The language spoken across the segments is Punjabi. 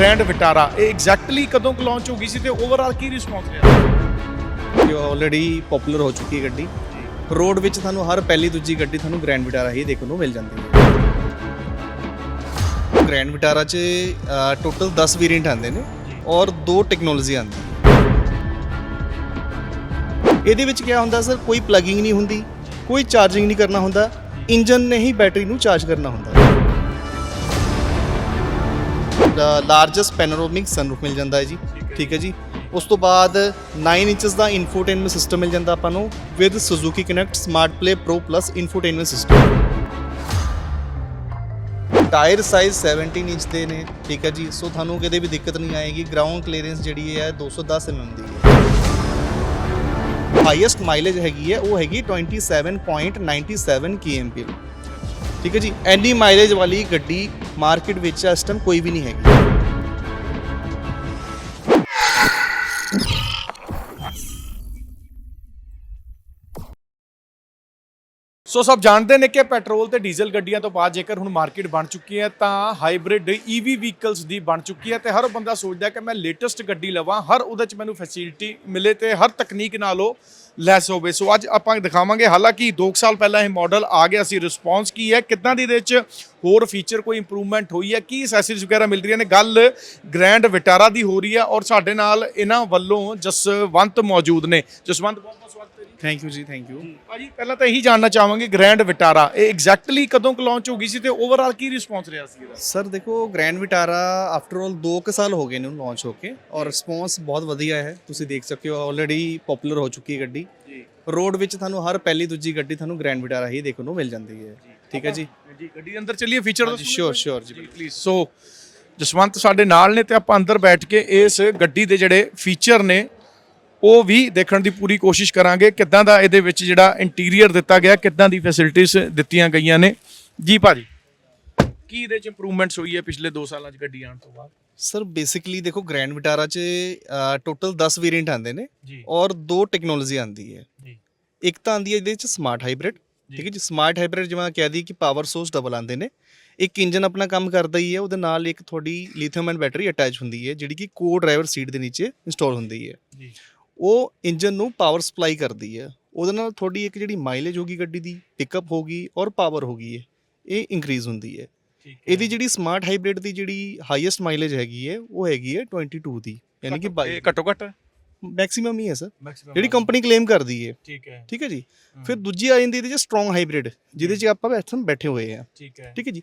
ਗ੍ਰੈਂਡ ਵਿਟਾਰਾ ਇਹ ਐਗਜ਼ੈਕਟਲੀ ਕਦੋਂ ਕੁ ਲਾਂਚ ਹੋ ਗਈ ਸੀ ਤੇ ਓਵਰਆਲ ਕੀ ਰਿਸਪੌਂਸ ਰਿਹਾ? ਜੋ ਆਲਰੇਡੀ ਪਪੂਲਰ ਹੋ ਚੁੱਕੀ ਹੈ ਗੱਡੀ। ਰੋਡ ਵਿੱਚ ਤੁਹਾਨੂੰ ਹਰ ਪਹਿਲੀ ਦੂਜੀ ਗੱਡੀ ਤੁਹਾਨੂੰ ਗ੍ਰੈਂਡ ਵਿਟਾਰਾ ਹੀ ਦੇਖਣ ਨੂੰ ਮਿਲ ਜਾਂਦੀ ਹੈ। ਗ੍ਰੈਂਡ ਵਿਟਾਰਾ 'ਚ ਟੋਟਲ 10 ਵੇਰੀਐਂਟ ਆਉਂਦੇ ਨੇ ਔਰ ਦੋ ਟੈਕਨੋਲੋਜੀ ਆਉਂਦੀ ਇਹਦੇ ਵਿੱਚ ਕੀ ਹੁੰਦਾ ਸਰ? ਕੋਈ ਪਲੱਗਿੰਗ ਨਹੀਂ ਹੁੰਦੀ, ਕੋਈ ਚਾਰਜਿੰਗ ਨਹੀਂ ਕਰਨਾ ਹੁੰਦਾ, ਇੰਜਨ ਨੇ ਹੀ ਬੈਟਰੀ ਨੂੰ ਚਾਰਜ ਕਰਨਾ ਹੁੰਦਾ। ਲਾਰਜੈਸਟ ਪੈਨੋਰਾਮਿਕ ਸਨਰੂਫ ਮਿਲ ਜਾਂਦਾ ਹੈ ਜੀ, ਠੀਕ ਹੈ ਜੀ। ਉਸ ਤੋਂ ਬਾਅਦ 9 ਇੰਚਸ ਦਾ ਇਨਫੋਟੇਨਮੈਂਟ ਸਿਸਟਮ ਮਿਲ ਜਾਂਦਾ ਆਪਾਂ ਨੂੰ with Suzuki Connect Smart Play Pro Plus infotainment system tyre size 17 inch ਦੇ ਨੇ, ਠੀਕ ਹੈ ਜੀ। ਸੋ ਤੁਹਾਨੂੰ ਕਿਤੇ ਵੀ ਦਿੱਕਤ ਨਹੀਂ ਆਏਗੀ। ਗਰਾਊਂਡ ਕਲੀਅਰੈਂਸ ਜਿਹੜੀ ਹੈ 210 mm ਦੀ ਹੈ। ਹਾਈਐਸਟ ਮਾਈਲੇਜ ਹੈਗੀ ਹੈ, ਉਹ ਹੈਗੀ 27.97 kmpl ਠੀਕ ਹੈ ਜੀ? ਐਨੀ ਮਾਈਲੇਜ ਵਾਲੀ ਗੱਡੀ ਮਾਰਕੀਟ ਵਿੱਚ ਇਸ ਟਾਈਮ ਕੋਈ ਵੀ ਨਹੀਂ ਹੈਗੀ। ਸੋ ਸਭ ਜਾਣਦੇ ਨੇ ਕਿ ਪੈਟਰੋਲ ਤੇ ਡੀਜ਼ਲ ਗੱਡੀਆਂ ਤੋਂ ਬਾਅਦ ਜੇਕਰ ਹੁਣ ਮਾਰਕੀਟ ਬਣ ਚੁੱਕੀ ਹੈ, ਤਾਂ ਹਾਈਬ੍ਰਿਡ ਈਵੀ ਵਹੀਕਲਸ ਦੀ ਬਣ ਚੁੱਕੀ ਹੈ ਤੇ ਹਰ ਬੰਦਾ ਸੋਚਦਾ ਕਿ ਮੈਂ ਲੇਟੈਸਟ ਗੱਡੀ ਲਵਾਂ, ਹਰ ਉਹਦੇ ਚ ਮੈਨੂੰ ਫੈਸਿਲਿਟੀ ਮਿਲੇ ਤੇ ਹਰ ਤਕਨੀਕ ਨਾਲ ਉਹ ਲੈਸ ਹੋਵੇ। ਸੋ ਅੱਜ ਆਪਾਂ ਦਿਖਾਵਾਂਗੇ, ਹਾਲਾਂਕਿ 2 ਸਾਲ ਪਹਿਲਾਂ ਇਹ ਮਾਡਲ ਆ ਗਿਆ ਸੀ। ਰਿਸਪੌਂਸ ਕੀ ਹੈ? ਕਿੱਦਾਂ ਦੀ ਇਹਦੇ ਵਿੱਚ ਹੋਰ ਫੀਚਰ ਕੋਈ ਇੰਪਰੂਵਮੈਂਟ ਹੋਈ ਹੈ? ਕੀ ਅਸੈਸਰੀਜ਼ ਵਗੈਰਾ ਮਿਲ ਰਹੀਆਂ ਨੇ? ਗੱਲ ਗ੍ਰੈਂਡ ਵਿਟਾਰਾ ਦੀ ਹੋ ਰਹੀ ਹੈ ਔਰ ਸਾਡੇ ਨਾਲ ਇਹਨਾਂ ਵੱਲੋਂ ਜਸਵੰਤ ਮੌਜੂਦ ਨੇ। ਜਸਵੰਤ ਬਹੁਤ ਬਹੁਤ ਸਵਾਗਤ। Thank you ji thank you ਭਾਜੀ ਪਹਿਲਾਂ ਤਾਂ ਇਹੀ ਜਾਣਨਾ ਚਾਹਾਂਗੇ ਗ੍ਰੈਂਡ ਵਿਟਾਰਾ ਇਹ ਐਗਜ਼ੈਕਟਲੀ ਕਦੋਂ ਕੁ ਲਾਂਚ ਹੋ ਗਈ ਸੀ ਤੇ ਓਵਰਆਲ ਕੀ ਰਿਸਪੌਂਸ ਰਿਹਾ ਸੀ ਇਹਦਾ? ਸਰ ਦੇਖੋ ਗ੍ਰੈਂਡ ਵਿਟਾਰਾ ਆਫਟਰ ਆਲ 2 ਕੁ ਸਾਲ ਹੋ ਗਏ ਨੇ ਉਹਨੂੰ ਲਾਂਚ ਹੋ ਕੇ ਔਰ ਰਿਸਪੌਂਸ ਬਹੁਤ ਵਧੀਆ ਹੈ। ਤੁਸੀਂ ਦੇਖ ਸਕਦੇ ਹੋ ਆਲਰੇਡੀ ਪਪੂਲਰ ਹੋ ਚੁੱਕੀ ਹੈ ਗੱਡੀ। ਜੀ। ਰੋਡ ਵਿੱਚ ਤੁਹਾਨੂੰ ਹਰ ਪਹਿਲੀ ਦੂਜੀ ਗੱਡੀ ਤੁਹਾਨੂੰ ਗ੍ਰੈਂਡ ਵਿਟਾਰਾ ਹੀ ਦੇਖਣ ਨੂੰ ਮਿਲ ਜਾਂਦੀ ਹੈ। ਠੀਕ ਹੈ ਜੀ? ਜੀ ਗੱਡੀ ਦੇ ਅੰਦਰ ਚੱਲੀਏ ਫੀਚਰ ਸ਼ੋਰ ਸ਼ੋਰ ਜੀ ਜੀ ਪਲੀਜ਼ ਸੋ ਜਸਵੰਤ ਸਾਡੇ ਨਾਲ ਨੇ ਤੇ ਆਪਾਂ ਅੰਦਰ ਬੈਠ ਕੇ ਇਸ ਗੱਡੀ ਦੇ ਜਿਹੜੇ ਫੀਚਰ ਨੇ ਉਹ ਵੀ ਦੇਖਣ ਦੀ ਪੂਰੀ ਕੋਸ਼ਿਸ਼ ਕਰਾਂਗੇ ਕਿੱਦਾਂ ਦਾ ਇਹਦੇ ਵਿੱਚ ਜਿਹੜਾ ਇੰਟੀਰੀਅਰ ਦਿੱਤਾ ਗਿਆ ਕਿੱਦਾਂ ਦੀ ਫੈਸਿਲਿਟੀਆਂ ਦਿੱਤੀਆਂ ਗਈਆਂ ਨੇ। ਜੀ ਭਾਜੀ ਕੀ ਇਹਦੇ ਚ ਇੰਪਰੂਵਮੈਂਟਸ ਹੋਈ ਹੈ ਪਿਛਲੇ 2 ਸਾਲਾਂ ਚ ਗੱਡੀ ਆਉਣ ਤੋਂ ਬਾਅਦ? ਸਰ ਬੇਸਿਕਲੀ ਦੇਖੋ ਗ੍ਰੈਂਡ ਵਿਟਾਰਾ 'ਚ ਟੋਟਲ 10 ਵੇਰੀਐਂਟ ਆਉਂਦੇ ਨੇ ਔਰ ਦੋ ਟੈਕਨੋਲੋਜੀ ਆਉਂਦੀ ਹੈ। ਜੀ। ਇੱਕ ਤਾਂ ਆਉਂਦੀ ਹੈ ਇਹਦੇ ਵਿੱਚ ਸਮਾਰਟ ਹਾਈਬ੍ਰਿਡ ਠੀਕ ਹੈ ਜੀ? ਸਮਾਰਟ ਹਾਈਬ੍ਰਿਡ ਜਿਵੇਂ ਕਹਿ ਦਈ ਕਿ ਪਾਵਰ ਸੋਰਸ ਡਬਲ ਆਉਂਦੇ ਨੇ। ਇੱਕ ਇੰਜਨ ਆਪਣਾ ਕੰਮ ਕਰਦਾ ਹੀ ਹੈ ਉਹਦੇ ਨਾਲ ਇੱਕ ਤੁਹਾਡੀ ਲਿਥੀਅਮ ਆਇਨ ਬੈਟਰੀ ਅਟੈਚ ਹੁੰਦੀ ਹੈ ਜਿਹੜੀ ਕਿ ਕੋ ਡਰਾਈਵਰ ਸੀਟ ਦੇ ਨੀਚੇ ਇੰਸਟਾਲ ਹੁੰਦੀ ਹੈ। ਜੀ। ਉਹ ਇੰਜਨ ਨੂੰ ਪਾਵਰ ਸਪਲਾਈ ਕਰਦੀ ਹੈ। ਉਹਦੇ ਨਾਲ ਤੁਹਾਡੀ ਇੱਕ ਜਿਹੜੀ ਮਾਈਲੇਜ ਹੋਗੀ ਗੱਡੀ ਦੀ ਪਿਕਅਪ ਹੋਗੀ ਔਰ ਪਾਵਰ ਹੋਗੀ ਹੈ। ਇਹ ਇੰਕਰੀਜ਼ ਹੁੰਦੀ ਹੈ। ਇਹਦੀ ਜਿਹੜੀ ਸਮਾਰਟ ਹਾਈਬ੍ਰਿਡ ਦੀ ਜਿਹੜੀ ਹਾਈਐਸਟ ਮਾਈਲੇਜ ਹੈਗੀ ਹੈ ਉਹ ਹੈਗੀ ਹੈ 22 ਦੀ ਯਾਨੀ ਕਿ ਇਹ ਘੱਟੋ ਘੱਟ? ਮੈਕਸਿਮਮ ਹੀ ਹੈ ਸਰ। ਜਿਹੜੀ ਕੰਪਨੀ ਕਲੇਮ ਕਰਦੀ ਹੈ। ਠੀਕ ਹੈ। ਠੀਕ ਹੈ ਜੀ। ਫਿਰ ਦੂਜੀ ਆ ਜਾਂਦੀ ਇਹਦੇ ਚ ਸਟਰੋਂਗ ਹਾਈਬ੍ਰਿਡ ਜਿਹਦੇ ਚ ਆਪਾਂ ਇੱਥੇ ਬੈਠੇ ਹੋਏ ਆ ਠੀਕ ਹੈ। ਠੀਕ ਹੈ ਜੀ।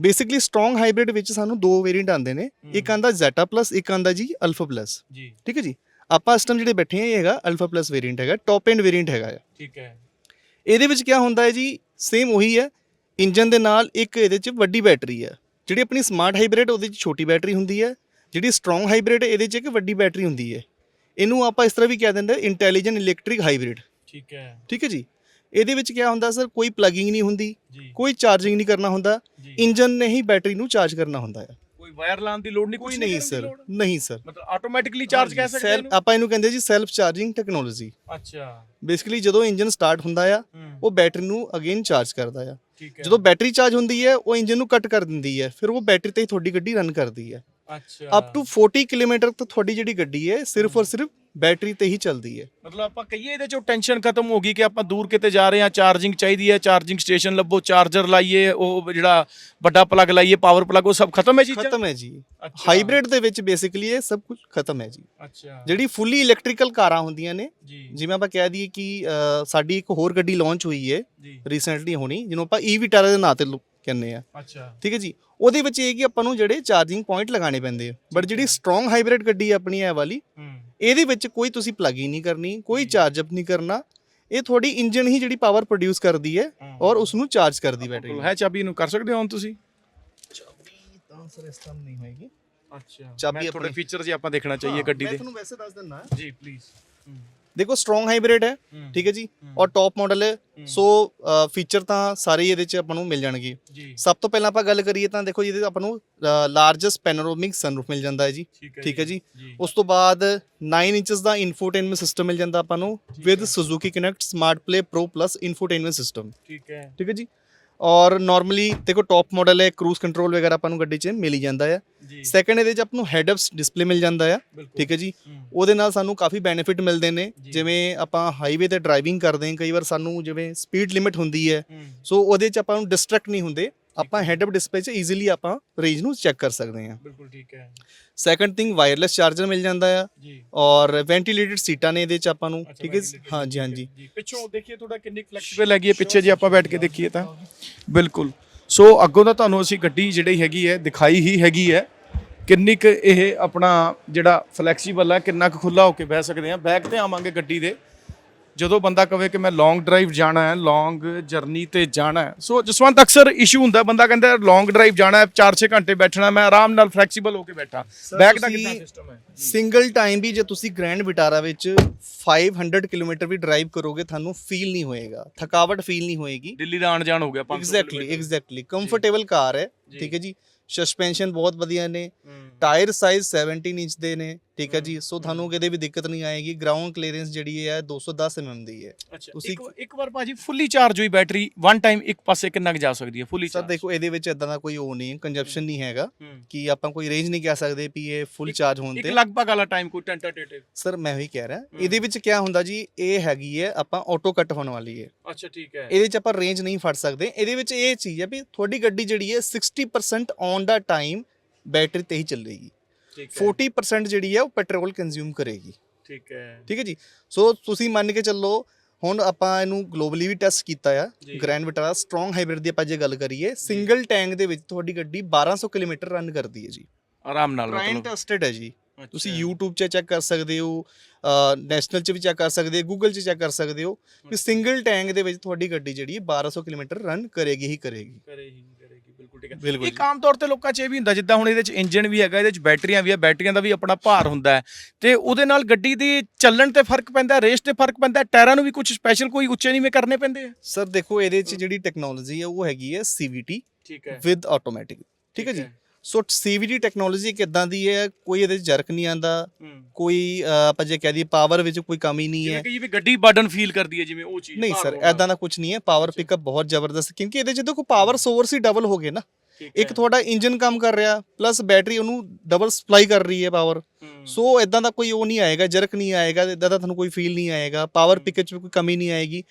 ਬੇਸਿਕਲੀ ਸਟਰੋਂਗ ਹਾਈਬ੍ਰਿਡ ਵਿੱਚ ਸਾਨੂੰ ਦੋ ਵੇਰੀਐਂਟ ਆਉਂਦੇ ਨੇ। ਇੱਕ ਆਂਦਾ ਜ਼ੈਟਾ ਪਲੱਸ ਇੱਕ ਆਂਦਾ ਜੀ ਅਲਫਾ ਪਲੱਸ ਜੀ। ਠੀਕ ਹੈ ਜੀ। ਆਪਾਂ ਇਸ ਟਾਈਮ ਜਿਹੜੇ ਬੈਠੇ ਆ ਇਹ ਹੈਗਾ ਅਲਫਾ ਪਲੱਸ ਵੇਰੀਐਂਟ ਹੈਗਾ ਟੌਪ ਐਂਡ ਵੇਰੀਐਂਟ ਹੈਗਾ ਆ। ਠੀਕ ਹੈ। ਇਹਦੇ ਵਿੱਚ ਕੀ ਹੁੰਦਾ ਹੈ ਜੀ? ਸੇਮ ਉਹੀ ਹੈ ਇੰਜਨ ਦੇ ਨਾਲ ਇੱਕ ਇਹਦੇ ਚ ਵੱਡੀ ਬੈਟਰੀ ਹੈ। ਜਿਹੜੀ ਆਪਣੀ ਸਮਾਰਟ ਹਾਈਬ੍ਰਿਡ ਉਹਦੇ ਚ ਛੋਟੀ ਬੈਟਰੀ ਹੁੰਦੀ ਹੈ। ਜਿਹੜੀ ਸਟਰੋਂਗ ਹਾਈਬ੍ਰਿਡ ਇਹਦੇ ਚ ਇੱਕ ਵੱਡੀ ਬੈਟਰੀ ਹੁੰਦੀ ਹੈ। ਇਹਨੂੰ ਆਪਾਂ ਇਸ ਤਰ੍ਹਾਂ ਵੀ ਕਹਿ ਦਿੰਦੇ ਇੰਟੈਲੀਜੈਂਟ ਇਲੈਕਟ੍ਰਿਕ ਹਾਈਬ੍ਰਿਡ ਠੀਕ ਹੈ। ਠੀਕ ਹੈ ਜੀ? ਇਹਦੇ ਵਿੱਚ ਕੀ ਹੁੰਦਾ ਸਰ? ਕੋਈ ਪਲੱਗਿੰਗ ਨਹੀਂ ਹੁੰਦੀ ਕੋਈ ਚਾਰਜਿੰਗ ਨਹੀਂ ਕਰਨਾ ਹੁੰਦਾ। ਇੰਜਨ ਨੇ ਹੀ ਬੈਟਰੀ ਨੂੰ ਚਾਰਜ ਕਰਨਾ ਹੁੰਦਾ ਹੈ। ਕੋਈ ਵਾਇਰ ਲਾਉਣ ਦੀ ਲੋੜ ਨਹੀਂ ਕੋਈ ਨਹੀਂ ਸਰ? ਨਹੀਂ ਸਰ। ਮਤਲਬ ਆਟੋਮੈਟਿਕਲੀ ਚਾਰਜ ਕਹਿ ਸਕਦੇ ਸੈਲ ਆਪਾਂ ਇਹਨੂੰ ਕਹਿੰਦੇ ਜੀ ਸੈਲਫ ਚਾਰਜਿੰਗ ਟੈਕਨੋਲੋਜੀ ਅੱਛਾ। ਬੇਸਿਕਲੀ ਜਦੋਂ ਇੰਜਨ ਸਟਾਰਟ ਹੁੰਦਾ ਆ ਉਹ ਬੈਟਰੀ ਨੂੰ ਅਗੇਨ ਚਾਰਜ ਕਰਦਾ ਆ। ਜਦੋਂ ਬੈਟਰੀ ਚਾਰਜ ਹੁੰਦੀ ਹੈ ਉਹ ਇੰਜਨ ਨੂੰ ਕੱਟ ਕਰ ਦਿੰਦੀ ਹੈ। ਫਿਰ ਉਹ ਬੈਟਰੀ ਤੇ ਹੀ ਤੁਹਾਡੀ ਗੱਡੀ ਰਨ ਕਰਦੀ ਹੈ। ਅੱਛਾ। ਅਪ ਟੂ 40 ਕਿਲੋਮੀਟਰ ਤੱਕ ਤੁਹਾਡੀ ਜਿਹੜੀ ਗੱਡੀ ਹੈ ਸਿਰਫ ਔਰ ਸਿਰਫ ਬੈਟਰੀ ਤੇ ਹੀ ਚੱਲਦੀ ਹੈ। ਮਤਲਬ ਆਪਾਂ ਕਹੀਏ ਇਹਦੇ ਚੋਂ ਟੈਨਸ਼ਨ ਖਤਮ ਹੋ ਗਈ ਕਿ ਆਪਾਂ ਦੂਰ ਕਿਤੇ ਜਾ ਰਹੇ ਹਾਂ ਚਾਰਜਿੰਗ ਚਾਹੀਦੀ ਹੈ ਚਾਰਜਿੰਗ ਸਟੇਸ਼ਨ ਲੱਭੋ ਚਾਰਜਰ ਲਾਈਏ ਉਹ ਜਿਹੜਾ ਵੱਡਾ ਪਲੱਗ ਲਾਈਏ ਪਾਵਰ ਪਲੱਗ ਉਹ ਸਭ ਖਤਮ ਹੈ ਚੀਜ਼ਾਂ ਖਤਮ ਹੈ ਜੀ। ਹਾਈਬ੍ਰਿਡ ਦੇ ਵਿੱਚ ਬੇਸਿਕਲੀ ਇਹ ਸਭ ਕੁਝ ਖਤਮ ਹੈ ਜੀ। ਅੱਛਾ। ਜਿਹੜੀ ਫੁੱਲੀ ਇਲੈਕਟ੍ਰੀਕਲ ਕਾਰਾਂ ਹੁੰਦੀਆਂ ਨੇ ਜੀ। ਜਿਵੇਂ ਆਪਾਂ ਕਹਿ ਦਈਏ ਕਿ ਸਾਡੀ ਇੱਕ ਹੋਰ ਗੱਡੀ ਲਾਂਚ ਹੋਈ ਹੈ ਜੀ। ਰੀਸੈਂਟਲੀ ਹੋਣੀ ਜਿਹਨੂੰ ਆਪਾਂ ਈ ਵਿਟਾਰਾ ਦੇ ਨਾਂ ਤੇ ਕਹਿੰਦੇ ਆ ਅੱਛਾ। ਠੀਕ ਹੈ ਜੀ? ਉਹਦੇ ਵਿੱਚ ਇਹ ਕਿ ਆਪਾਂ ਨੂੰ ਜਿਹੜੇ ਚਾਰਜਿੰਗ ਪੁਆਇੰਟ ਲਗਾਉਣੇ ਪੈਂਦੇ ਆ। ਬਟ ਜਿਹੜੀ ਸਟਰੋਂਗ ਹਾਈਬ੍ਰਿਡ ਗੱਡੀ ਹੈ ਆਪਣੀ ਇਹ ਵਾਲੀ ਹੂੰ। ਇਹਦੇ ਵਿੱਚ ਕੋਈ ਤੁਸੀਂ ਪਲੱਗ ਹੀ ਨਹੀਂ ਕਰਨੀ ਕੋਈ ਚਾਰਜ ਅਪ ਨਹੀਂ ਕਰਨਾ। ਇਹ ਤੁਹਾਡੀ ਇੰਜਨ ਹੀ ਜਿਹੜੀ ਪਾਵਰ ਪ੍ਰੋਡਿਊਸ ਕਰਦੀ ਹੈ ਔਰ ਉਸ ਨੂੰ ਚਾਰਜ ਕਰਦੀ ਬੈਟਰੀ ਹੈ ਚਾਬੀ ਨੂੰ ਕਰ ਸਕਦੇ ਹੋ ਹੁਣ ਤੁਸੀਂ? ਚਾਬੀ ਤਾਂ ਸਰ ਇਸ ਟਾਈਮ ਨਹੀਂ ਹੋਏਗੀ। ਅੱਛਾ। ਚਾਬੀ ਮੈਂ ਆਪਣੀ- ਫੀਚਰ ਜੀ ਆਪਾਂ ਦੇਖਣਾ ਚਾਹੀਏ ਗੱਡੀ ਮੈਂ ਦੇ। ਤੁਹਾਨੂੰ ਵੈਸੇ ਦੱਸ ਦਿੰਦਾ। ਜੀ ਪਲੀਜ਼ ਦੇਖੋ ਸਟਰੋਂਗ ਹਾਈਬ੍ਰਿਡ ਹੈ ਠੀਕ ਹੈ ਜੀ ਔਰ ਟੌਪ ਮਾਡਲ ਹੈ ਸੋ ਫੀਚਰ ਤਾਂ ਸਾਰੇ ਹੀ ਇਹਦੇ ਚ ਆਪਾਂ ਨੂੰ ਮਿਲ ਜਾਣਗੇ। ਸਭ ਤੋਂ ਪਹਿਲਾਂ ਆਪਾਂ ਗੱਲ ਕਰੀਏ ਤਾਂ ਦੇਖੋ ਜਿਹਦੇ ਆਪਾਂ ਨੂੰ ਲਾਰਜੈਸਟ ਪੈਨੋਰਾਮਿਕ ਸਨਰੂਫ ਮਿਲ ਜਾਂਦਾ ਹੈ ਜੀ ਠੀਕ ਹੈ ਜੀ। ਉਸ ਤੋਂ ਬਾਅਦ 9 ਇੰਚਸ ਦਾ ਇਨਫੋਟੇਨਮੈਂਟ ਸਿਸਟਮ ਮਿਲ ਜਾਂਦਾ ਆਪਾਂ ਨੂੰ with Suzuki Connect Smart Play Pro Plus infotainment system ਠੀਕ ਹੈ। ਠੀਕ ਹੈ ਜੀ। ਔਰ ਨਾਰਮਲੀ ਦੇਖੋ ਟੌਪ ਮਾਡਲ ਹੈ ਕਰੂਜ਼ ਕੰਟਰੋਲ ਵਗੈਰਾ ਆਪਾਂ ਨੂੰ ਗੱਡੀ 'ਚ ਮਿਲ ਹੀ ਜਾਂਦਾ ਆ। ਸੈਕੰਡ ਇਹਦੇ 'ਚ ਆਪਾਂ ਨੂੰ ਹੈਡ ਅਪ ਡਿਸਪਲੇ ਮਿਲ ਜਾਂਦਾ ਆ ਠੀਕ ਹੈ ਜੀ? ਉਹਦੇ ਨਾਲ ਸਾਨੂੰ ਕਾਫੀ ਬੈਨੀਫਿਟ ਮਿਲਦੇ ਨੇ। ਜਿਵੇਂ ਆਪਾਂ ਹਾਈਵੇ ਤੇ ਡਰਾਈਵਿੰਗ ਕਰਦੇ ਹਾਂ ਕਈ ਵਾਰ ਸਾਨੂੰ ਜਿਵੇਂ ਸਪੀਡ ਲਿਮਿਟ ਹੁੰਦੀ ਹੈ। ਸੋ ਉਹਦੇ 'ਚ ਆਪਾਂ ਨੂੰ ਡਿਸਟਰੈਕਟ ਨਹੀਂ ਹੁੰਦੇ। ਆਪਾਂ ਹੈਡ ਅਪ ਡਿਸਪਲੇ 'ਚ ਈਜ਼ੀਲੀ ਆਪਾਂ ਰੇਂਜ ਨੂੰ ਚੈੱਕ ਕਰ ਸਕਦੇ ਹਾਂ। ਬਿਲਕੁਲ ਠੀਕ ਹੈ। ਸੈਕੰਡ ਥਿੰਗ ਵਾਇਰਲੈਸ ਚਾਰਜਰ ਮਿਲ ਜਾਂਦਾ ਆ ਜੀ। ਔਰ ਵੈਂਟੀਲੇਟਡ ਸੀਟਾਂ ਨੇ ਇਹਦੇ 'ਚ ਆਪਾਂ ਨੂੰ ਠੀਕ ਹੈ ਜੀ? ਹਾਂਜੀ ਹਾਂਜੀ ਜੀ ਪਿੱਛੋਂ ਦੇਖੀਏ ਥੋੜਾ ਕਿੰਨੀ ਫਲੈਕਸੀਬਲ ਹੈਗੀ ਹੈ ਪਿੱਛੇ ਜੇ ਆਪਾਂ ਬੈਠ ਕੇ ਦੇਖੀਏ ਤਾਂ। ਬਿਲਕੁਲ। ਸੋ ਅੱਗੋਂ ਦਾ ਤੁਹਾਨੂੰ ਅਸੀਂ ਗੱਡੀ ਜਿਹੜੀ ਹੈਗੀ ਹੈ ਦਿਖਾਈ ਹੀ ਹੈਗੀ ਹੈ। ਕਿੰਨੀ ਕੁ ਇਹ ਆਪਣਾ ਜਿਹੜਾ ਫਲੈਕਸੀਬਲ ਹੈ ਕਿੰਨਾ ਕੁ ਖੁੱਲਾ ਹੋ ਕੇ ਬਹਿ ਸਕਦੇ ਆ ਬੈਕ ਤੇ ਆਵਾਂਗੇ ਗੱਡੀ ਦੇ। ਜਦੋਂ ਬੰਦਾ ਕਵੇ ਕਿ ਮੈਂ ਲੌਂਗ ਡਰਾਈਵ ਜਾਣਾ ਹੈ ਲੌਂਗ ਜਰਨੀ ਤੇ ਜਾਣਾ ਹੈ ਸੋ ਜਸਵੰਤ ਅਕਸਰ ਇਸ਼ੂ ਹੁੰਦਾ ਬੰਦਾ ਕਹਿੰਦਾ ਲੌਂਗ ਡਰਾਈਵ ਜਾਣਾ ਹੈ 4-6 ਘੰਟੇ ਬੈਠਣਾ ਮੈਂ ਆਰਾਮ ਨਾਲ ਫਲੈਕਸੀਬਲ ਹੋ ਕੇ ਬੈਠਾ। ਬੈਕ ਦਾ ਕਿੰਨਾ ਸਿਸਟਮ ਹੈ? ਸਿੰਗਲ ਟਾਈਮ ਵੀ ਜੇ ਤੁਸੀਂ ਗ੍ਰੈਂਡ ਵਿਟਾਰਾ ਵਿੱਚ 500 ਕਿਲੋਮੀਟਰ ਵੀ ਡਰਾਈਵ ਕਰੋਗੇ ਤੁਹਾਨੂੰ ਫੀਲ ਨਹੀਂ ਹੋਏਗਾ। ਥਕਾਵਟ ਫੀਲ ਨਹੀਂ ਹੋਏਗੀ। ਦਿੱਲੀ ਦਾ ਆਣ ਜਾਣ ਹੋ ਗਿਆ 500 ਐਗਜ਼ੈਕਟਲੀ ਐਗਜ਼ੈਕਟਲੀ ਕੰਫਰਟੇਬਲ ਕਾਰ ਹੈ। ਠੀਕ ਹੈ ਜੀ। ਸਸਪੈਂਸ਼ਨ ਬਹੁਤ ਵਧੀਆ ਨੇ। ਟਾਇਰ ਸਾਈਜ਼ 17 ਇੰਚ ਦੇ ਨੇ। ਠੀਕ ਹੈ ਜੀ ਸੋ ਤੁਹਾਨੂੰ ਕਿਤੇ ਵੀ ਦਿੱਕਤ ਨਹੀਂ ਆਏਗੀ ਗਰਾਊਂਡ ਕਲੀਅਰੈਂਸ ਜਿਹੜੀ ਹੈ 210 mm ਦੀ ਹੈ। ਤੁਸੀਂ- ਇੱਕ ਇੱਕ ਵਾਰ ਭਾਜੀ ਫੁੱਲੀ ਚਾਰਜ ਹੋਈ ਬੈਟਰੀ ਵਨ ਟਾਈਮ ਇੱਕ ਪਾਸੇ ਕਿੰਨਾ ਕੁ ਜਾ ਸਕਦੀ ਹੈ ਫੁੱਲੀ ਸਰ ਦੇਖੋ ਇਹਦੇ ਵਿੱਚ ਇਦਾਂ ਦਾ ਕੋਈ ਉਹ ਨਹੀਂ ਕੰਜਪਸ਼ਨ ਨਹੀਂ ਹੈਗਾ ਕਿ ਆਪਾਂ ਕੋਈ ਰੇਂਜ ਨਹੀਂ ਕਹਿ ਸਕਦੇ ਵੀ ਇਹ ਫੁੱਲ ਚਾਰਜ ਹੋਣ ਇੱਕ ਤੇ। ਲਗਭਗ ਵਾਲਾ ਟਾਈਮ ਕੋਈ ਟੈਂਟੇਟਿਵ ਸਰ ਮੈਂ ਉਹੀ ਕਹਿ ਰਿਹਾ ਇਹਦੇ ਵਿੱਚ ਕੀ ਹੁੰਦਾ ਜੀ ਇਹ ਹੈਗੀ ਹੈ ਆਪਾਂ ਆਟੋ ਕੱਟ ਹੋਣ ਵਾਲੀ ਹੈ। ਅੱਛਾ ਠੀਕ ਹੈ। ਇਹਦੇ ਚ ਆਪਾਂ ਰੇਂਜ ਨਹੀਂ ਫੜ ਸਕਦੇ। ਇਹਦੇ ਵਿੱਚ ਇਹ ਚੀਜ਼ ਹੈ ਵੀ ਤੁਹਾਡੀ ਗੱਡੀ ਜਿਹੜੀ ਹੈ 60% ਔਨ ਦਾ ਟਾਈਮ ਬੈਟਰੀ ਤੇ ਹੀ ਚੱਲੇਗੀ। ਠੀਕ 40% ਜਿਹੜੀ ਹੈ ਉਹ ਪੈਟਰੋਲ ਕੰਜ਼ਿਊਮ ਕਰੇਗੀ। ਠੀਕ ਹੈ। ਠੀਕ ਹੈ ਜੀ? ਸੋ ਤੁਸੀਂ ਮੰਨ ਕੇ ਚੱਲੋ ਹੁਣ ਆਪਾਂ ਇਹਨੂੰ ਗਲੋਬਲੀ ਵੀ ਟੈਸਟ ਕੀਤਾ ਆ ਜੀ। ਗ੍ਰੈਂਡ ਵਿਟਾਰਾ ਸਟਰੋਂਗ ਹਾਈਬ੍ਰਿਡ ਦੀ ਆਪਾਂ ਜੇ ਗੱਲ ਕਰੀਏ ਸਿੰਗਲ ਟੈਂਕ ਦੇ ਵਿੱਚ ਤੁਹਾਡੀ ਗੱਡੀ 1200 ਕਿਲੋਮੀਟਰ ਰਨ ਕਰਦੀ ਹੈ ਜੀ। ਆਰਾਮ ਨਾਲ ਟ੍ਰਾਈਨ ਮਤਲਬ। ਟੈਸਟਡ ਹੈ ਜੀ। ਤੁਸੀਂ ਅੱਛਾ। YouTube 'ਚ ਚੈੱਕ ਕਰ ਸਕਦੇ ਹੋ ਨੈਸ਼ਨਲ 'ਚ ਵੀ ਚੈੱਕ ਕਰ ਸਕਦੇ ਹੋ Google 'ਚ ਚੈੱਕ ਕਰ ਸਕਦੇ ਹੋ ਕਿ ਸਿੰਗਲ ਟੈਂਕ ਦੇ ਵਿੱਚ ਤੁਹਾਡੀ ਗੱਡੀ ਜਿਹੜੀ ਹੈ 1200 ਕਿਲੋਮੀਟਰ ਰਨ ਕਰੇਗੀ ਹੀ ਕਰੇਗੀ। ਕਰੇਗੀ। ਬਿਲਕੁਲ ਠੀਕ ਹੈ। ਇੱਕ ਆਮ ਤੌਰ ਤੇ ਲੋਕਾਂ 'ਚ ਇਹ ਵੀ ਹੁੰਦਾ ਜਿੱਦਾਂ ਹੁਣ ਇਹਦੇ 'ਚ ਇੰਜਨ ਵੀ ਹੈਗਾ ਇਹਦੇ 'ਚ ਬੈਟਰੀਆਂ ਵੀ ਆ ਬੈਟਰੀਆਂ ਦਾ ਵੀ ਆਪਣਾ ਭਾਰ ਹੁੰਦਾ ਹੈ। ਤੇ ਉਹਦੇ ਨਾਲ ਗੱਡੀ ਦੀ ਚੱਲਣ ਤੇ ਫ਼ਰਕ ਪੈਂਦਾ ਰੇਸ ਤੇ ਫ਼ਰਕ ਪੈਂਦਾ ਟਾਇਰਾਂ ਨੂੰ ਵੀ ਕੁਝ ਸਪੈਸ਼ਲ ਕੋਈ ਉੱਚੇ ਨੀਵੇਂ ਕਰਨੇ ਪੈਂਦੇ ਆ? ਸਰ ਦੇਖੋ ਇਹਦੇ 'ਚ ਜਿਹੜੀ ਟੈਕਨੋਲੋਜੀ ਹੈ ਉਹ ਹੈਗੀ ਹੈ CVT ਠੀਕ ਵਿਦ ਆਟੋਮੈਟਿਕ ਠੀਕ ਹੈ ਜੀ? ਸੋ CVT ਟੈਕਨੋਲੋਜੀ ਕਿਦਾਂ ਦੀ ਹੈ ਕੋਈ ਇਹਦੇ 'ਚ ਜਰਕ ਨਹੀਂ ਆਂਦਾ ਕੋਈ ਆਪਾਂ ਜੇ ਕਹਿ ਦਈਏ ਪਾਵਰ ਵਿੱਚ ਕੋਈ ਕਮੀ ਨਹੀਂ ਜਿਵੇਂ ਹੈ। ਕਿ ਜਿਵੇਂ ਗੱਡੀ ਬਰਡਨ ਫੀਲ ਕਰਦੀ ਹੈ ਜਿਵੇਂ ਉਹ ਚੀਜ਼ ਨਹੀਂ ਭਾਰ ਸਰ ਹੋਣ। ਐਦਾਂ ਦਾ ਕੁਝ ਨਹੀਂ ਹੈ ਪਾਵਰ ਪਿਕਅਪ ਬਹੁਤ ਜ਼ਬਰਦਸਤ ਕਿਉਂਕਿ ਇਹਦੇ 'ਚ ਦੇਖੋ ਪਾਵਰ ਸੋਰਸ ਹੀ ਡਬਲ ਹੋ ਗਏ ਨਾ। ਇੱਕ। ਤੁਹਾਡਾ ਇੰਜਨ ਕੰਮ ਕਰ ਰਿਹਾ ਪਲੱਸ ਬੈਟਰੀ ਉਹਨੂੰ ਡਬਲ ਸਪਲਾਈ ਕਰ ਰਹੀ ਹੈ ਪਾਵਰ। ਸੋ ਇਦਾਂ ਦਾ ਕੋਈ ਉਹ ਨਹੀਂ ਆਏਗਾ ਜਰਕ ਨਹੀਂ ਆਏਗਾ ਇਦਾਂ ਦਾ ਤੁਹਾਨੂੰ ਕੋਈ ਫੀਲ ਨਹੀਂ ਆਏਗਾ ਪਾਵਰ ਪਿਕਅਪ 'ਚ ਕੋਈ ਕਮੀ ਨਹੀਂ ਆਏਗੀ।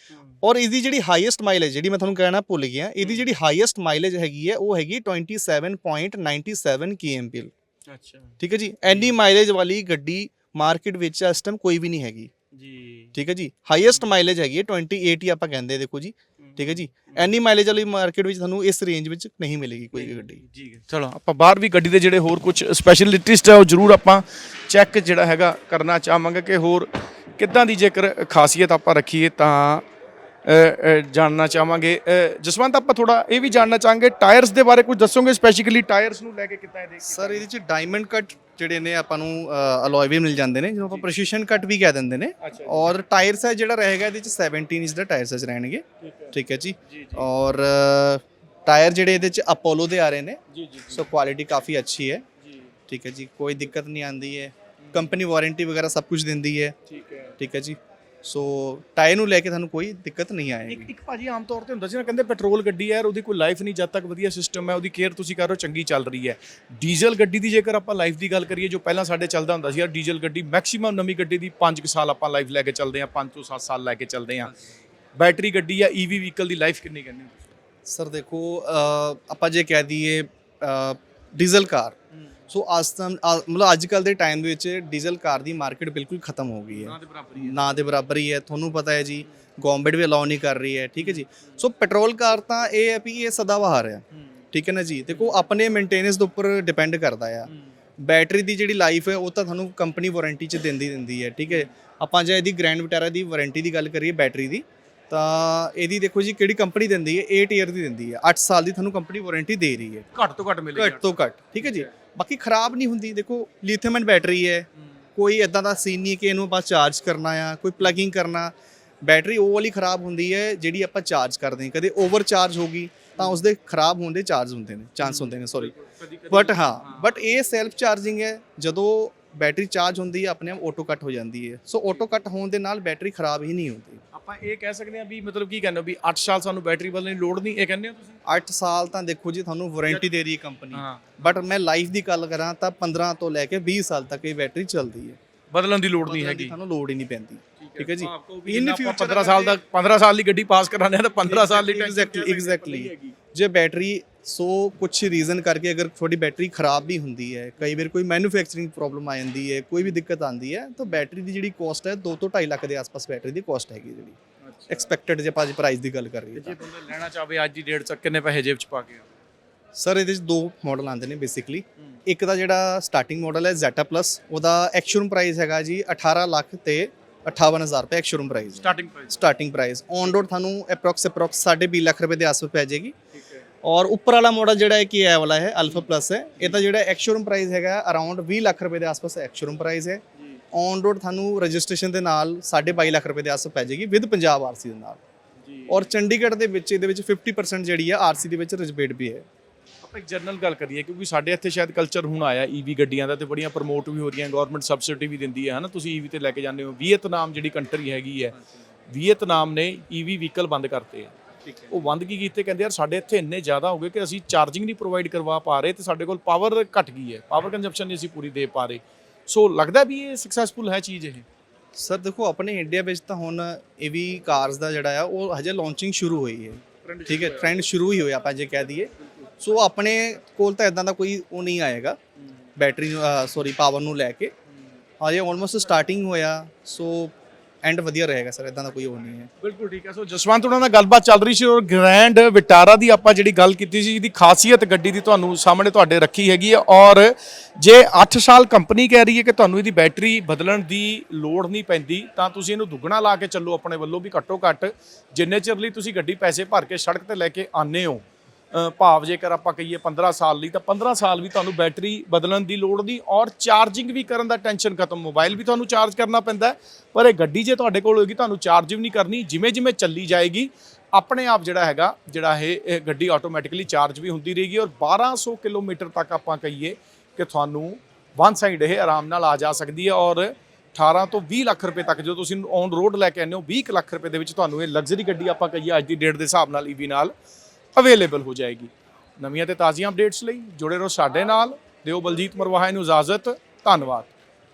ਔਰ ਇਹਦੀ ਜਿਹੜੀ ਹਾਈਐਸਟ ਮਾਈਲੇਜ ਜਿਹੜੀ ਮੈਂ ਤੁਹਾਨੂੰ ਕਹਿਣਾ ਭੁੱਲ ਗਿਆ ਇਹਦੀ ਜਿਹੜੀ ਹਾਈਐਸਟ ਮਾਈਲੇਜ ਹੈਗੀ ਹੈ ਉਹ ਹੈਗੀ 27.97 kmpl ਅੱਛਾ। ਠੀਕ ਹੈ ਜੀ? ਐਨੀ ਮਾਈਲੇਜ ਵਾਲੀ ਗੱਡੀ ਮਾਰਕੀਟ ਵਿੱਚ ਇਸ ਟਾਈਮ ਕੋਈ ਵੀ ਨਹੀਂ ਹੈਗੀ। ਜੀ। ਠੀਕ ਹੈ ਜੀ? ਹਾਈਐਸਟ ਮਾਈਲੇਜ ਹੈਗੀ ਹੈ 28 ਹੀ ਆਪਾਂ ਕਹਿੰਦੇ ਦੇਖੋ ਜੀ। ਠੀਕ ਹੈ ਜੀ? ਐਨੀ ਮਾਈਲੇਜ ਵਾਲੀ ਮਾਰਕੀਟ ਵਿੱਚ ਤੁਹਾਨੂੰ ਇਸ ਰੇਂਜ ਵਿੱਚ ਨਹੀਂ ਮਿਲੇਗੀ ਕੋਈ ਵੀ ਗੱਡੀ। ਜੀ ਚਲੋ ਆਪਾਂ ਬਾਹਰ ਵੀ ਗੱਡੀ ਦੇ ਜਿਹੜੇ ਹੋਰ ਕੁਝ ਸਪੈਸ਼ਲਿਸਟ ਹੈ ਉਹ ਜਰੂਰ ਆਪਾਂ ਚੈੱਕ ਜਿਹੜਾ ਹੈਗਾ ਕਰਨਾ ਚਾਹਾਂਗੇ ਕਿ ਹੋਰ ਕਿੱਦਾਂ ਦੀ ਜੇਕਰ ਖਾਸੀਅਤ ਆਪਾਂ ਰੱਖੀਏ ਤਾਂ ਜਾਣਨਾ ਚਾਹਾਂਗੇ। ਜਸਵੰਤ ਆਪਾਂ ਥੋੜਾ ਇਹ ਵੀ ਜਾਣਨਾ ਚਾਹਾਂਗੇ ਟਾਇਰਸ ਦੇ ਬਾਰੇ ਕੁਝ ਦੱਸੋਗੇ ਸਪੈਸੀਫਿਕਲੀ ਟਾਇਰਸ ਨੂੰ ਲੈ ਕੇ ਕਿੱਦਾਂ ਇਹ ਦੇਖ ਸਰ ਇਹਦੇ ਚ ਡਾਇਮੰਡ ਕੱਟ ਜਿਹੜੇ ਨੇ ਆਪਾਂ ਨੂੰ ਅਲੋਏ ਵੀ ਮਿਲ ਜਾਂਦੇ ਨੇ ਜਿਹਨੂੰ ਆਪਾਂ ਪ੍ਰੈਸੀਸ਼ਨ ਕੱਟ ਵੀ ਕਹਿ ਦਿੰਦੇ ਨੇ। ਔਰ ਟਾਇਰ ਸਾਈਜ਼ ਜਿਹੜਾ ਰਹੇਗਾ ਇਹਦੇ ਚ 17 ਇੰਚ ਦਾ ਟਾਇਰ ਸਾਈਜ਼ ਰਹਿਣਗੇ। ਠੀਕ ਹੈ। ਜੀ। ਜੀ ਔਰ ਟਾਇਰ ਜਿਹੜੇ ਇਹਦੇ ਚ ਅਪੋਲੋ ਦੇ ਆ ਰਹੇ ਨੇ। ਜੀ ਜੀ ਸੋ ਕੁਆਲਿਟੀ ਕਾਫੀ ਅੱਛੀ ਹੈ। ਜੀ। ਠੀਕ ਹੈ ਜੀ। ਕੋਈ ਦਿੱਕਤ ਨਹੀਂ ਆਂਦੀ ਹੈ। ਕੰਪਨੀ ਵਾਰੰਟੀ ਵਗੈਰਾ ਸਭ ਕੁਝ ਦਿੰਦੀ ਹੈ। ਠੀਕ ਹੈ। ਠੀਕ ਹੈ ਜੀ। ਸੋ ਟਾਇਰ ਨੂੰ ਲੈ ਕੇ ਤੁਹਾਨੂੰ ਕੋਈ ਦਿੱਕਤ ਨਹੀਂ ਇੱਕ ਆਏਗੀ। ਇੱਕ ਭਾਜੀ ਆਮ ਤੌਰ ਤੇ ਹੁੰਦਾ ਸੀ ਨਾ ਕਹਿੰਦੇ ਪੈਟਰੋਲ ਗੱਡੀ ਹੈ ਯਾਰ ਉਹਦੀ ਕੋਈ ਲਾਈਫ ਨਹੀਂ ਜਦ ਤੱਕ ਵਧੀਆ ਸਿਸਟਮ ਹੈ ਉਹਦੀ ਕੇਅਰ ਤੁਸੀਂ ਕਰ ਚੰਗੀ ਚੱਲ ਰਹੀ ਹੈ। ਡੀਜ਼ਲ ਗੱਡੀ ਦੀ ਜੇਕਰ ਆਪਾਂ ਲਾਈਫ ਦੀ ਗੱਲ ਕਰੀਏ ਜੋ ਪਹਿਲਾਂ ਸਾਡੇ ਚੱਲਦਾ ਹੁੰਦਾ ਸੀ ਯਾਰ ਡੀਜ਼ਲ ਗੱਡੀ ਮੈਕਸਿਮਮ ਨਵੀਂ ਗੱਡੀ ਦੀ 5 ਸਾਲ ਆਪਾਂ ਲਾਈਫ ਲੈ ਕੇ ਚੱਲਦੇ ਹਾਂ 5 ਤੋਂ 7 ਸਾਲ ਲੈ ਕੇ ਚੱਲਦੇ ਹਾਂ। ਬੈਟਰੀ ਗੱਡੀ ਜਾਂ ਈਵੀ ਵਹੀਕਲ ਦੀ ਲਾਈਫ ਕਿੰਨੀ ਕਹਿੰਦੇ ਸਰ ਦੇਖੋ ਆਪਾਂ ਜੇ ਕਹਿ ਦਈਏ ਡੀਜ਼ਲ ਕਾਰ ਸੋ ਅੱਜ ਤਾਂ ਮਤਲਬ ਅੱਜ ਕੱਲ ਦੇ ਟਾਈਮ ਦੇ ਵਿੱਚ ਡੀਜ਼ਲ ਕਾਰ ਦੀ ਮਾਰਕੀਟ ਬਿਲਕੁਲ ਖਤਮ ਹੋ ਗਈ ਹੈ। ਨਾ ਦੇ ਬਰਾਬਰ ਹੀ। ਹੈ ਨਾ ਦੇ ਬਰਾਬਰ ਹੀ। ਹੈ ਤੁਹਾਨੂੰ ਪਤਾ ਹੈ ਜੀ ਗਵਰਨਮੈਂਟ ਵੀ ਅਲਾਉ ਨਹੀਂ ਕਰ ਰਹੀ ਹੈ ਠੀਕ ਹੈ ਜੀ। ਸੋ ਪੈਟਰੋਲ ਕਾਰ ਤਾਂ ਇਹ ਹੈ ਵੀ ਇਹ ਸਦਾਬਹਾਰ ਹੈ ਠੀਕ ਹੈ ਨਾ ਜੀ। ਦੇਖੋ ਆਪਣੇ ਮੇਨਟੇਨੈਂਸ ਦੇ ਉੱਪਰ ਡਿਪੈਂਡ ਕਰਦਾ ਆ। ਬੈਟਰੀ ਦੀ ਜਿਹੜੀ ਲਾਈਫ ਹੈ ਉਹ ਤਾਂ ਤੁਹਾਨੂੰ ਕੰਪਨੀ ਵਾਰੰਟੀ ਚ ਦਿੰਦੀ ਦਿੰਦੀ ਹੈ ਠੀਕ ਹੈ। ਆਪਾਂ ਜੇ ਇਹਦੀ ਗ੍ਰੈਂਡ ਵਿਟਾਰਾ ਦੀ ਵਾਰੰਟੀ ਦੀ ਗੱਲ ਕਰੀਏ ਬੈਟਰੀ ਦੀ ਤਾਂ ਇਹਦੀ ਦੇਖੋ ਜੀ ਕਿਹੜੀ ਕੰਪਨੀ ਦਿੰਦੀ ਹੈ? 8 ਈਅਰ ਦੀ ਦਿੰਦੀ ਹੈ। 8 ਸਾਲ ਦੀ ਤੁਹਾਨੂੰ ਕੰਪਨੀ ਵਾਰੰਟੀ ਦੇ ਰਹੀ ਹੈ। ਘੱਟ ਤੋਂ ਘੱਟ ਮਿਲੇਗਾ। ਘੱਟ ਤੋਂ ਘੱਟ ਠੀਕ ਹੈ ਜੀ? ਬਾਕੀ ਖਰਾਬ ਨਹੀਂ ਹੁੰਦੀ। ਦੇਖੋ ਲਿਥੀਅਮ ਐਨ ਬੈਟਰੀ ਹੈ। ਕੋਈ ਇਦਾਂ ਦਾ ਸੀਨ ਨਹੀਂ ਕਿ ਇਹਨੂੰ ਆਪਾਂ ਚਾਰਜ ਕਰਨਾ ਆ ਕੋਈ ਪਲੱਗਿੰਗ ਕਰਨਾ। ਬੈਟਰੀ ਉਹ ਵਾਲੀ ਖਰਾਬ ਹੁੰਦੀ ਹੈ ਜਿਹੜੀ ਆਪਾਂ ਚਾਰਜ ਕਰਦੇ ਹਾਂ। ਕਦੇ ਓਵਰ ਚਾਰਜ ਹੋ ਗਈ ਤਾਂ ਉਸਦੇ ਖਰਾਬ ਹੋਣ ਦੇ ਚਾਰਜ ਹੁੰਦੇ ਨੇ ਚਾਂਸ ਹੁੰਦੇ ਨੇ ਸੌਰੀ ਬਟ ਹਾਂ ਬਟ ਇਹ ਸੈਲਫ ਚਾਰਜਿੰਗ ਹੈ। ਜਦੋਂ ਬੈਟਰੀ ਚਾਰਜ ਹੁੰਦੀ ਹੈ ਆਪਣੇ ਆਪ ਆਟੋ ਕੱਟ ਹੋ ਜਾਂਦੀ ਹੈ। ਸੋ ਆਟੋ ਕੱਟ ਹੋਣ ਦੇ ਨਾਲ ਬੈਟਰੀ ਖਰਾਬ ਹੀ ਨਹੀਂ ਹੁੰਦੀ। ਆਪਾਂ ਇਹ ਕਹਿ ਸਕਦੇ ਹਾਂ ਵੀ ਮਤਲਬ ਕੀ ਕਹਿੰਦੇ ਹੋ ਵੀ 8 ਸਾਲ ਸਾਨੂੰ ਬੈਟਰੀ ਬਦਲਣ ਦੀ ਲੋੜ ਨਹੀਂ ਇਹ ਕਹਿੰਦੇ ਹੋ ਤੁਸੀਂ? 8 ਸਾਲ ਤਾਂ ਦੇਖੋ ਜੀ ਤੁਹਾਨੂੰ ਵਾਰੰਟੀ ਦੇ ਰਹੀ ਹੈ ਕੰਪਨੀ ਹਾਂ। ਬਟ ਮੈਂ ਲਾਈਫ ਦੀ ਗੱਲ ਕਰਾਂ ਤਾਂ 15 ਤੋਂ ਲੈ ਕੇ 20 ਸਾਲ ਤੱਕ ਇਹ ਬੈਟਰੀ ਚੱਲਦੀ ਹੈ। ਬਦਲਣ ਦੀ ਲੋੜ ਨਹੀਂ ਹੈਗੀ। ਤੁਹਾਨੂੰ ਲੋੜ ਹੀ ਨਹੀਂ ਪੈਂਦੀ। ਠੀਕ ਹੈ। ਜੀ? ਇਨ ਫਿਊਚਰ 15 ਸਾਲ ਦਾ 15 ਸਾਲ ਦੀ ਗੱਡੀ ਪਾਸ ਕਰਾਣੇ ਆ ਤਾਂ 15 ਸਾਲ ਦੀ ਐਗਜ਼ੈਕਟਲੀ ਐਗਜ਼ੈਕਟਲੀ ਜੇ ਬੈਟਰੀ ਸੋ ਕੁਝ ਰੀਜ਼ਨ ਕਰਕੇ ਅਗਰ ਤੁਹਾਡੀ ਬੈਟਰੀ ਖਰਾਬ ਵੀ ਹੁੰਦੀ ਹੈ ਕਈ ਵਾਰ ਕੋਈ ਮੈਨੂਫੈਕਚਰਿੰਗ ਪ੍ਰੋਬਲਮ ਆ ਜਾਂਦੀ ਹੈ ਕੋਈ ਵੀ ਦਿੱਕਤ ਆਉਂਦੀ ਹੈ ਤਾਂ ਬੈਟਰੀ ਦੀ ਜਿਹੜੀ ਕੋਸਟ ਹੈ 2 ਤੋਂ 2.5 ਲੱਖ ਦੇ ਆਸ-ਪਾਸ ਬੈਟਰੀ ਦੀ ਕੋਸਟ ਹੈਗੀ ਜਿਹੜੀ। ਐਕਸਪੈਕਟਡ ਜੇ ਆਪਾਂ ਅੱਜ ਪ੍ਰਾਈਸ ਦੀ ਗੱਲ ਕਰ ਰਹੀ ਜੇ ਬੰਦਾ ਲੈਣਾ ਚਾਹਵੇ ਅੱਜ ਦੀ ਡੇਟ ਚ ਕਿੰਨੇ ਪੈਸੇ ਜੇਬ ਚ ਪਾ ਕੇ ਸਰ ਇਹਦੇ ਵਿੱਚ ਦੋ ਮਾਡਲ ਆਉਂਦੇ ਨੇ ਬੇਸਿਕਲੀ ਇੱਕ ਦਾ ਜਿਹੜਾ ਸਟਾਰਟਿੰਗ ਮਾਡਲ ਹੈ Zeta Plus ਉਹਦਾ ਐਕਸ਼ੋਰੂਮ ਪ੍ਰਾਈਸ ਹੈਗਾ ਜੀ 18 ਲੱਖ ਤੇ 58000 ਰੁਪਏ ex showroom price starting price starting price on road ਤੁਹਾਨੂੰ ਅਪਰੋਕਸ ਅਪਰੋਕਸ 2.5 ਲੱਖ ਰੁਪਏ ਦੇ ਆਸ-ਪਾਸ ਪੈ ਜਾਏਗੀ। ਔਰ ਉੱਪਰ ਵਾਲਾ ਮਾਡਲ ਜਿਹੜਾ ਹੈ ਕਿ ਇਹ ਵਾਲਾ ਹੈ ਅਲਫਾ ਪਲੱਸ ਹੈ। ਇਹਦਾ ਜਿਹੜਾ ਐਕਸ਼ੋਰੂਮ ਪ੍ਰਾਈਸ ਹੈਗਾ ਅਰਾਊਂਡ 20 ਲੱਖ ਰੁਪਏ ਦੇ ਆਸ-ਪਾਸ ਐਕਸ਼ੋਰੂਮ ਪ੍ਰਾਈਸ ਹੈ। ਔਨ ਰੋਡ ਤੁਹਾਨੂੰ ਰਜਿਸਟ੍ਰੇਸ਼ਨ ਦੇ ਨਾਲ 2.5 ਲੱਖ ਰੁਪਏ ਦੇ ਆਸ-ਪਾਸ ਪੈ ਜਾਏਗੀ ਵਿਦ ਪੰਜਾਬ ਆਰਸੀ ਦੇ ਨਾਲ। ਔਰ ਚੰਡੀਗੜ੍ਹ ਦੇ ਵਿੱਚ ਇਹਦੇ ਵਿੱਚ 50% ਜਿਹੜੀ ਹੈ ਆਰਸੀ ਦੇ ਵਿੱਚ ਰਿਜਬੇਟ ਵੀ ਹੈ। ਆਪਾਂ ਇੱਕ ਜਨਰਲ ਗੱਲ ਕਰੀਏ ਕਿਉਂਕਿ ਸਾਡੇ ਇੱਥੇ ਸ਼ਾਇਦ ਕਲਚਰ ਹੁਣ ਆਇਆ ਈਵੀ ਗੱਡੀਆਂ ਦਾ ਤੇ ਬੜੀਆਂ ਪ੍ਰਮੋਟ ਵੀ ਹੋ ਰਹੀਆਂ ਗਵਰਨਮੈਂਟ ਸਬਸਿਡੀ ਵੀ ਦਿੰਦੀ ਹੈ ਹਨਾ? ਤੁਸੀਂ ਈਵੀ ਤੇ ਲੈ ਕੇ ਜਾਂਦੇ ਹੋ। ਵੀਅਤਨਾਮ ਜਿਹੜੀ ਕੰਟਰੀ ਹੈਗੀ ਹੈ ਵੀਅਤਨਾਮ ਨੇ ਈਵੀ ਵਹੀਕਲ ਬੰਦ ਕਰਤੇ ਆ। ਉਹ ਬੰਦ ਕੀ ਕੀਤੇ? ਕਹਿੰਦੇ ਯਾਰ ਸਾਡੇ ਇੱਥੇ ਇੰਨੇ ਜ਼ਿਆਦਾ ਹੋ ਗਏ ਕਿ ਅਸੀਂ ਚਾਰਜਿੰਗ ਨਹੀਂ ਪ੍ਰੋਵਾਈਡ ਕਰਵਾ ਪਾ ਰਹੇ ਤੇ ਸਾਡੇ ਕੋਲ ਪਾਵਰ ਘਟ ਗਈ ਹੈ। ਪਾਵਰ ਕੰਜ਼ੰਪਸ਼ਨ ਨਹੀਂ ਅਸੀਂ ਪੂਰੀ ਦੇ ਪਾ ਰਹੇ। ਸੋ ਲੱਗਦਾ ਵੀ ਇਹ ਸਕਸੈਸਫੁਲ ਹੈ ਚੀਜ਼ ਇਹ? ਸਰ ਦੇਖੋ ਆਪਣੇ ਇੰਡੀਆ ਵਿੱਚ ਤਾਂ ਹੁਣ ਈਵੀ ਕਾਰਸ ਦਾ ਜਿਹੜਾ ਆ ਉਹ ਹਜੇ ਲਾਂਚਿੰਗ ਸ਼ੁਰੂ ਹੋਈ ਹੈ। ਠੀਕ ਹੈ ਟ੍ਰੈਂਡ ਸ਼ੁਰੂ ਹੀ ਹੋਇਆ ਆਪਾਂ ਜੇ ਕਹਿ ਦਈਏ। ਸੋ ਆਪਣੇ ਕੋਲ ਤਾਂ ਇਦਾਂ ਦਾ ਕੋਈ ਉਹ ਨਹੀਂ ਆਏਗਾ ਬੈਟਰੀ ਸੌਰੀ ਪਾਵਰ ਨੂੰ ਲੈ ਕੇ। ਹਜੇ ਆਲਮੋਸਟ ਸਟਾਰਟਿੰਗ ਹੋਇਆ। ਸੋ ਐਂਡ ਵਧੀਆ ਰਹੇਗਾ ਸਰ ਇਦਾਂ ਦਾ ਕੋਈ ਉਹ ਨਹੀਂ ਹੈ। ਬਿਲਕੁਲ ਠੀਕ ਹੈ। ਸੋ ਜਸਵੰਤ ਉਹਨਾਂ ਨਾਲ ਗੱਲਬਾਤ ਚੱਲ ਰਹੀ ਸੀ ਔਰ ਗ੍ਰੈਂਡ ਵਿਟਾਰਾ ਦੀ ਆਪਾਂ ਜਿਹੜੀ ਗੱਲ ਕੀਤੀ ਸੀ, ਜਿਹਦੀ ਖਾਸੀਅਤ ਗੱਡੀ ਦੀ ਤੁਹਾਨੂੰ ਸਾਹਮਣੇ ਤੁਹਾਡੇ ਰੱਖੀ ਹੈਗੀ ਹੈ ਔਰ ਜੇ 8 ਸਾਲ ਕੰਪਨੀ ਕਹਿ ਰਹੀ ਹੈ ਕਿ ਤੁਹਾਨੂੰ ਇਹਦੀ ਬੈਟਰੀ ਬਦਲਣ ਦੀ ਲੋੜ ਨਹੀਂ ਪੈਂਦੀ, ਤਾਂ ਤੁਸੀਂ ਇਹਨੂੰ ਦੁੱਗਣਾ ਲਾ ਕੇ ਚੱਲੋ, ਆਪਣੇ ਵੱਲੋਂ ਵੀ ਘੱਟੋ ਘੱਟ ਜਿੰਨੇ ਚਿਰ ਲਈ ਤੁਸੀਂ ਗੱਡੀ ਪੈਸੇ ਭਰ ਕੇ ਸੜਕ ਤੇ ਲੈ ਕੇ ਆਨੇ ਹੋ। ਭਾਵ ਜੇਕਰ ਆਪਾਂ ਕਹੀਏ 15 ਸਾਲ ਲਈ, ਤਾਂ 15 ਸਾਲ ਵੀ ਤੁਹਾਨੂੰ ਬੈਟਰੀ ਬਦਲਣ ਦੀ ਲੋੜ ਨਹੀਂ ਔਰ ਚਾਰਜਿੰਗ ਵੀ ਕਰਨ ਦਾ ਟੈਨਸ਼ਨ ਖਤਮ। ਮੋਬਾਈਲ ਵੀ ਤੁਹਾਨੂੰ ਚਾਰਜ ਕਰਨਾ ਪੈਂਦਾ ਪਰ ਇਹ ਗੱਡੀ ਜੇ ਤੁਹਾਡੇ ਕੋਲ ਹੋਏਗੀ, ਤੁਹਾਨੂੰ ਚਾਰਜ ਵੀ ਨਹੀਂ ਕਰਨੀ ਜਿਵੇਂ ਜਿਵੇਂ ਚੱਲੀ ਜਾਏਗੀ, ਆਪਣੇ ਆਪ ਜਿਹੜਾ ਹੈਗਾ, ਜਿਹੜਾ ਇਹ ਗੱਡੀ ਆਟੋਮੈਟਿਕਲੀ ਚਾਰਜ ਵੀ ਹੁੰਦੀ ਰਹੇਗੀ ਔਰ 1200 ਕਿਲੋਮੀਟਰ ਤੱਕ ਆਪਾਂ ਕਹੀਏ ਕਿ ਤੁਹਾਨੂੰ ਵਨ ਸਾਈਡ ਇਹ ਆਰਾਮ ਨਾਲ ਆ ਜਾ ਸਕਦੀ ਹੈ ਔਰ 18 ਤੋਂ 20 ਲੱਖ ਰੁਪਏ ਤੱਕ ਜੋ ਤੁਸੀਂ ਔਨ ਰੋਡ ਲੈ ਕੇ ਆਉਂਦੇ ਹੋ 20 ਕੁ ਲੱਖ ਰੁਪਏ ਦੇ ਵਿੱਚ ਤੁਹਾਨੂੰ ਇਹ ਲਗਜ਼ਰੀ ਗੱਡੀ ਆਪਾਂ ਕਹੀਏ ਅੱਜ ਦੀ ਡੇਟ ਦੇ ਹਿਸਾਬ ਨਾਲ ਈਵੀ ਨਾਲ। ਅਵੇਲੇਬਲ ਹੋ ਜਾਏਗੀ। ਨਵੀਆਂ ਤੇ ਤਾਜ਼ੀਆਂ ਅਪਡੇਟਸ ਲਈ ਜੁੜੇ ਰਹੋ ਸਾਡੇ ਨਾਲ। ਦਿਓ ਬਲਜੀਤ ਮਰਵਾਹਾ ਨੂੰ ਇਜਾਜ਼ਤ। ਧੰਨਵਾਦ।